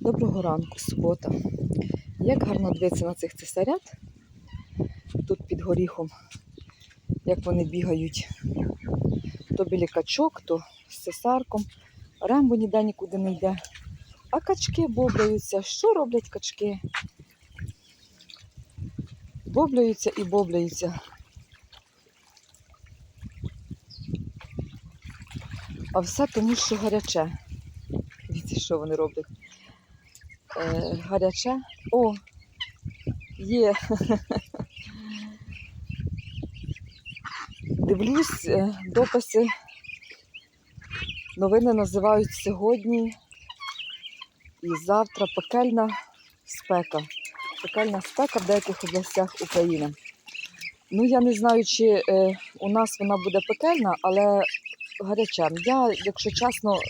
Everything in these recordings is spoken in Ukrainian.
Доброго ранку, субота. Як гарно дивитися на цих цесарят. Тут під горіхом, як вони бігають то біля качок, то з цесарком. Рембо ніде нікуди не йде. А качки бобляються. Що роблять качки? Бобляються і бобляються. А все тому, що гаряче. Дивіться, що вони роблять. Е, гаряче. О, є. Дивлюсь, е, дописи. Новини називають сьогодні і завтра пекельна спека. Пекельна спека в деяких областях України. Ну, я не знаю, чи е, у нас вона буде пекельна, але гаряча. Я, якщо чесно,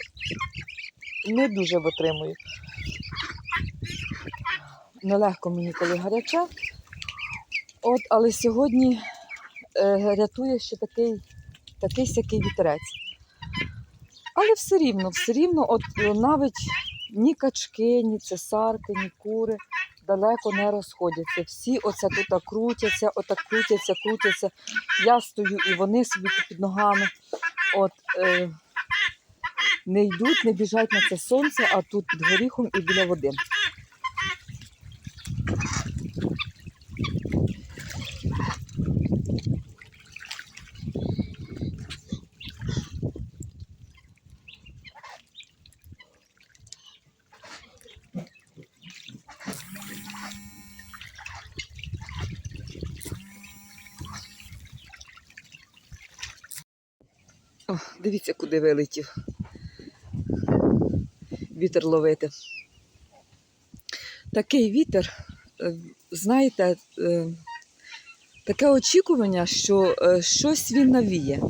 не дуже витримую. Нелегко мені, коли гаряче. От, але сьогодні е, рятує ще такий, такий сякий вітерець. Але все рівно, все рівно, от е, навіть ні качки, ні цесарки, ні кури далеко не розходяться. Всі оце тут крутяться, отак крутяться, крутяться. Я стою і вони собі під ногами. От, е, не йдуть, не біжать на це сонце, а тут під горіхом і біля води. О, дивіться, куди вилетів. Вітер ловити. Такий вітер, е, знаєте, е, таке очікування, що е, щось він навіє.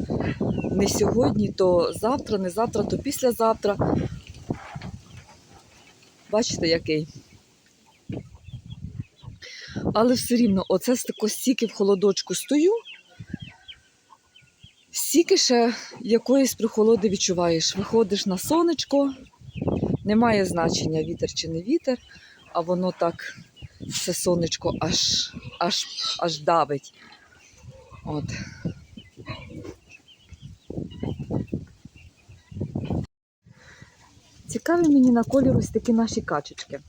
Не сьогодні, то завтра, не завтра, то післязавтра. Бачите, який? Але все рівно, оце стільки в холодочку стою, стільки ще якоїсь прохолоди відчуваєш. Виходиш на сонечко, немає значення, вітер чи не вітер, а воно так все сонечко аж, аж, аж давить. От. Цікаві мені на колір ось такі наші качечки.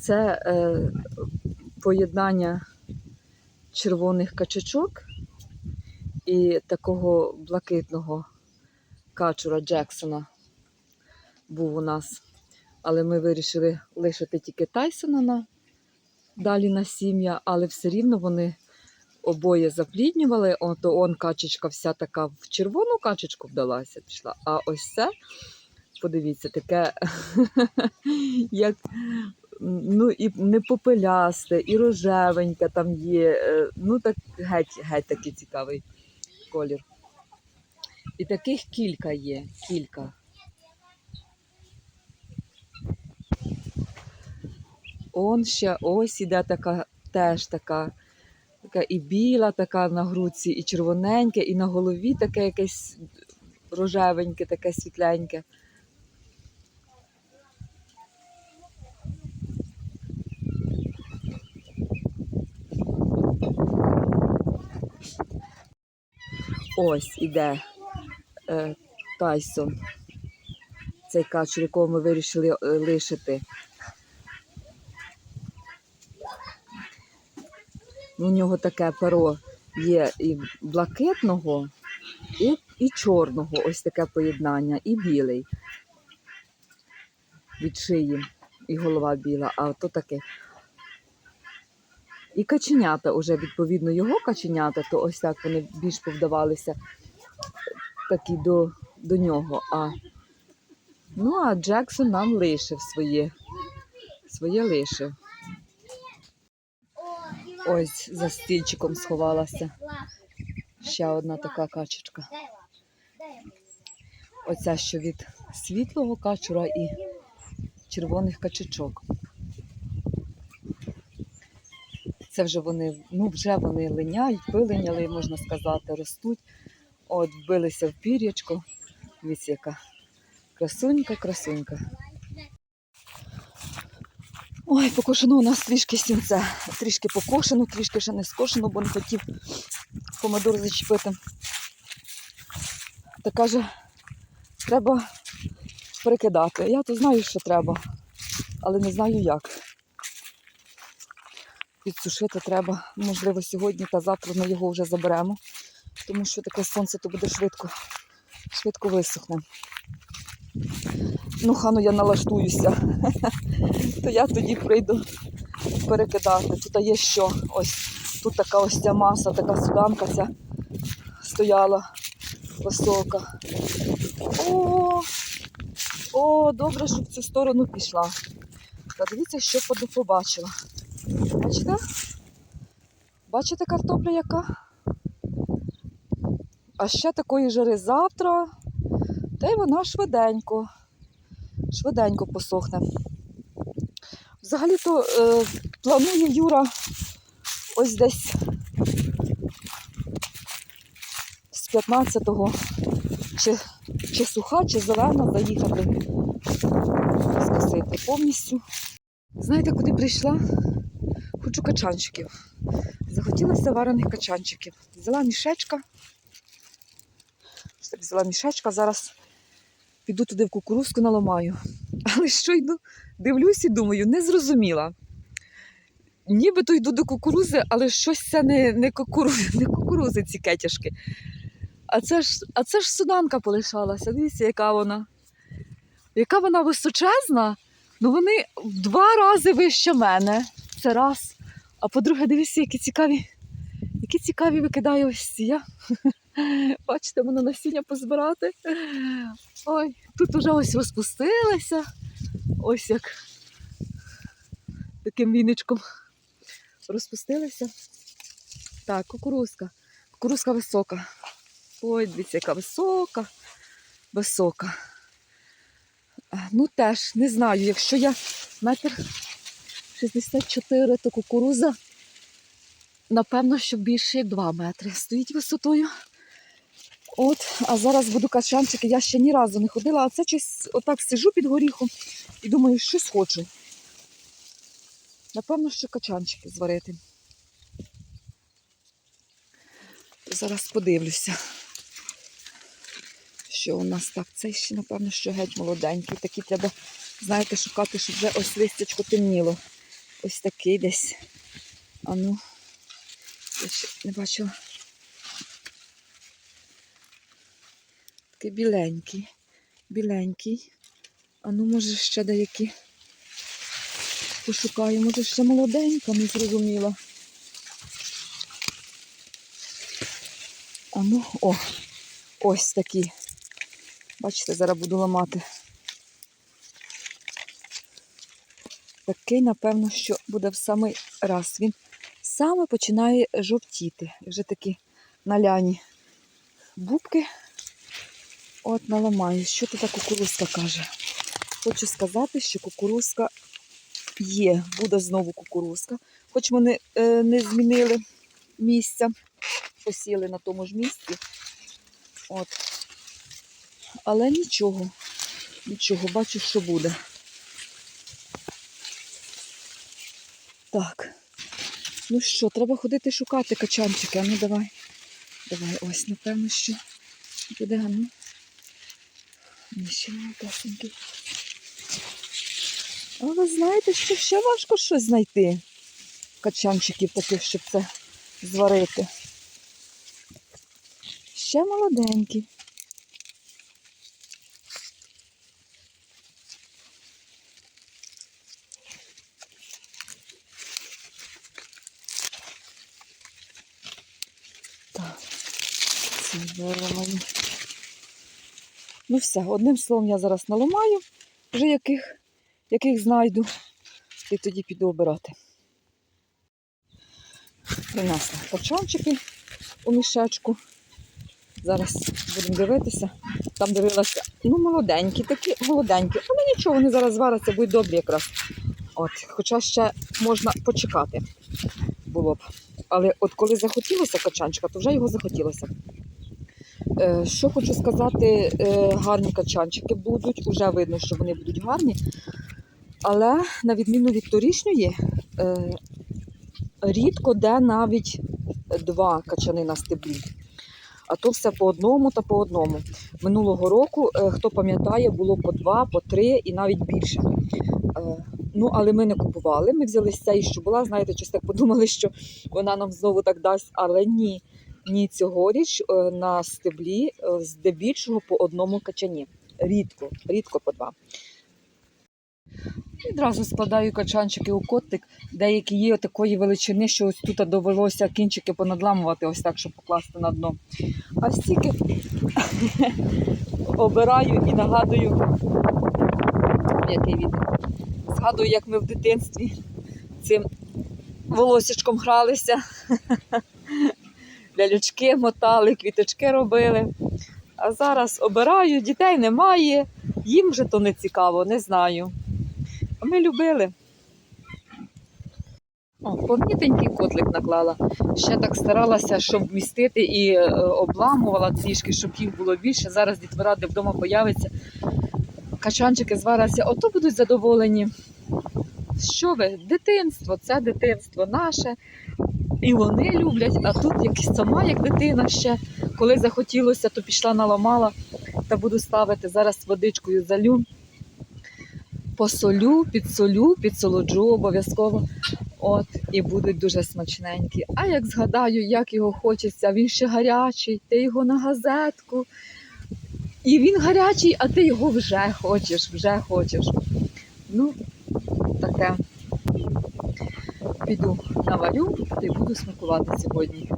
Це е, поєднання червоних качачок і такого блакитного качура Джексона був у нас. Але ми вирішили лишити тільки Тайсона на, далі на сім'я, але все рівно вони обоє запліднювали. Ото он качечка вся така в червону качечку вдалася пішла. А ось це, подивіться, таке, як ну і не попелясте, і рожевеньке там є. е, Ну, так геть, геть такий цікавий колір. І таких кілька є, кілька. Он ще ось іде така, теж така, така і біла, така на грудці, і червоненьке, і на голові таке якесь рожевеньке, таке світленьке. Ось іде е, Тайсон. Цей качур, якого ми вирішили е, лишити. У нього таке перо є і блакитного, і, і чорного, ось таке поєднання, і білий від шиї, і голова біла, а то таке. І каченята вже, відповідно, його каченята, то ось так вони більш повдавалися такі до, до нього. А, ну, а Джексон нам лишив своє, своє лишив. Ось за стільчиком сховалася ще одна така качечка. Оця що від світлого качура і червоних качечок. Це вже вони, ну вже вони линяють, вилиняли, можна сказати, ростуть. От, вбилися в пір'ячко. Дивіться, яка красунька, красунька. Ой, покошено у нас трішки сінце. Трішки покошено, трішки ще не скошено, бо не хотів помидор зачепити. Та каже, треба перекидати. Я то знаю, що треба, але не знаю як. Підсушити треба. Можливо, сьогодні та завтра ми його вже заберемо, тому що таке сонце то буде швидко, швидко висохне. Ну, хану я налаштуюся. То я тоді прийду перекидати. Тут є що? Ось тут така ось ця маса, така суданка ця стояла висока. О, о, добре, що в цю сторону пішла. Та дивіться, що побачила. Бачите? Бачите картопля яка? А ще такої жари завтра, та й вона швиденько, швиденько посохне. Взагалі-то е, планує Юра ось десь з 15-го чи, чи суха, чи зелена заїхати скосити повністю. Знаєте, куди прийшла? Хочу качанчиків. Захотілося варених качанчиків. Взяла мішечка. Взяла мішечка, зараз піду туди в кукурузку наламаю. Але що йду, дивлюсь і думаю, не зрозуміла. Нібито йду до кукурузи, але щось це не, не, кукурузи, не кукурузи ці кетяшки. А це ж, а це ж суданка полишалася. Дивіться, яка вона. Яка вона височезна. Ну вони в два рази вище мене. Це раз. А по-друге, дивіться, які цікаві, які цікаві викидає ось я. Бачите, воно насіння позбирати. Ой, тут уже ось розпустилися. Ось як таким віничком розпустилися. Так, кукурузка. Кукурузка висока. Ой, дивіться, яка висока, висока. Ну теж не знаю, якщо я метр 64, то кукуруза, напевно, що більше як 2 метри стоїть висотою. От, а зараз буду качанчики, я ще ні разу не ходила, а це щось отак сижу під горіхом і думаю, щось хочу. Напевно, що качанчики зварити. Зараз подивлюся, що у нас так. Цей ще, напевно, що геть молоденький. Такі треба, знаєте, шукати, щоб вже ось листячко темніло. Ось такий десь. А ну, я ще не бачила. Такий біленький. Біленький. А ну, може, ще деякі пошукаю. Може, ще молоденька, не зрозуміла. А ну, о, ось такі. Бачите, зараз буду ламати. Такий, напевно, що буде в самий раз. Він саме починає жовтіти. Вже такі наляні бубки. От наламаю. Що тут кукурузка каже? Хочу сказати, що кукурузка є. Буде знову кукурузка. Хоч вони е, не змінили місця, посіли на тому ж місці. От. Але нічого, нічого, бачу, що буде. Так. Ну що, треба ходити шукати качанчики. А ну давай. Давай, ось, напевно, що буде, ну. Ще малесенький. А ви знаєте, що ще важко щось знайти. Качанчиків таких, щоб це зварити. Ще молоденькі. Виламаю. Ну все, одним словом, я зараз наламаю, вже яких, яких знайду, і тоді піду обирати. Принесла качанчики у мішечку. Зараз будемо дивитися. Там дивилася, ну, молоденькі, такі молоденькі. Але нічого, вони зараз зваряться, будуть добрі якраз. От, хоча ще можна почекати було б. Але от коли захотілося качанчика, то вже його захотілося. Е, Що хочу сказати, е, гарні качанчики будуть, уже видно, що вони будуть гарні. Але на відміну від торішньої, е, рідко де навіть два качани на стеблі. А то все по одному та по одному. Минулого року, хто пам'ятає, було по два, по три і навіть більше. Ну, але ми не купували. Ми взяли з цієї, що була. Знаєте, щось так подумали, що вона нам знову так дасть. Але ні, ні, цьогоріч е, на стеблі е, здебільшого по одному качані. Рідко, рідко по два. Відразу складаю качанчики у котик. Деякі є такої величини, що ось тут довелося кінчики понадламувати, ось так, щоб покласти на дно. А стільки обираю і нагадую, який вітер. Згадую, як ми в дитинстві цим волосічком гралися. Лялючки мотали, квіточки робили. А зараз обираю, дітей немає, їм вже то не цікаво, не знаю. А ми любили. О, повнітенький котлик наклала. Ще так старалася, щоб вмістити і е, обламувала трішки, щоб їх було більше. Зараз дітвора, де вдома появиться. Качанчики зваряться, ото будуть задоволені. Що ви? Дитинство, це дитинство наше. І вони люблять, а тут як сама, як дитина ще, коли захотілося, то пішла наламала та буду ставити. Зараз водичкою залю, посолю, підсолю, підсолоджу обов'язково. От, і будуть дуже смачненькі. А як згадаю, як його хочеться, він ще гарячий, ти його на газетку. І він гарячий, а ти його вже хочеш, вже хочеш. Ну, таке. Піду наварю та й буду смакувати сьогодні.